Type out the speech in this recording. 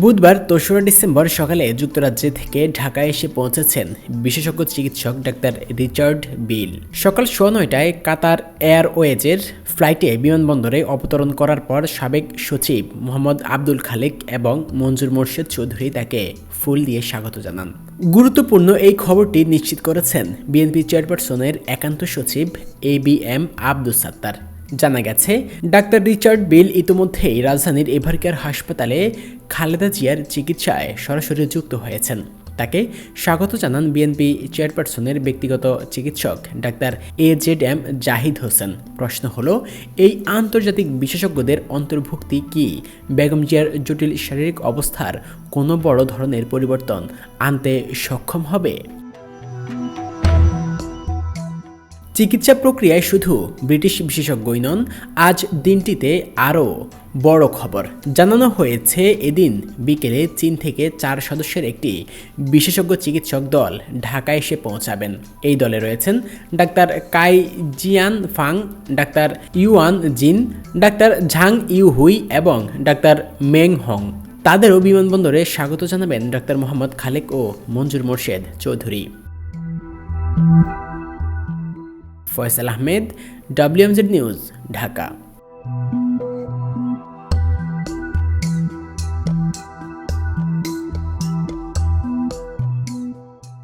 বুধবার তেসরা ডিসেম্বর সকালে যুক্তরাজ্যে থেকে ঢাকায় এসে পৌঁছেছেন বিশেষজ্ঞ চিকিৎসক ডাক্তার রিচার্ড বিল। সকাল সোয়া নয়টায় কাতার এয়ারওয়েজের ফ্লাইটে বিমানবন্দরে অবতরণ করার পর সাবেক সচিব মোহাম্মদ আব্দুল খালেক এবং মঞ্জুর মোর্শেদ চৌধুরী তাকে ফুল দিয়ে স্বাগত জানান। গুরুত্বপূর্ণ এই খবরটি নিশ্চিত করেছেন বিএনপি চেয়ারপারসনের একান্ত সচিব A B M Abdul Sattar. জানা গেছে, ডাক্তার রিচার্ড বিল ইতোমধ্যেই রাজধানীর এভারকেয়ার হাসপাতালে খালেদা জিয়ার চিকিৎসায় সরাসরি যুক্ত হয়েছেন। তাকে স্বাগত জানান বিএনপি চেয়ারপারসনের ব্যক্তিগত চিকিৎসক doctor A Z M Zahid Hossain. প্রশ্ন হলো, এই আন্তর্জাতিক বিশেষজ্ঞদের অন্তর্ভুক্তি কি? বেগম জিয়ার জটিল শারীরিক অবস্থার কোনো বড় ধরনের পরিবর্তন আনতে সক্ষম হবে? চিকিৎসা প্রক্রিয়ায় শুধু ব্রিটিশ বিশেষজ্ঞই নন, আজ দিনটিতে আরও বড় খবর। জানানো হয়েছে এদিন বিকেলে চীন থেকে চার সদস্যের একটি বিশেষজ্ঞ চিকিৎসক দল ঢাকায় এসে পৌঁছাবেন। এই দলে রয়েছেন doctor Cai Jian Fang, doctor Yuan Jin, doctor Zhang Yu Hui এবং ডাক্তার মেং হং। তাদেরও বিমানবন্দরে স্বাগত জানাবেন ডাক্তার মোহাম্মদ খালেক ও মঞ্জুর Morshed Chowdhury. Faisal Ahmed WMZ news Dhaka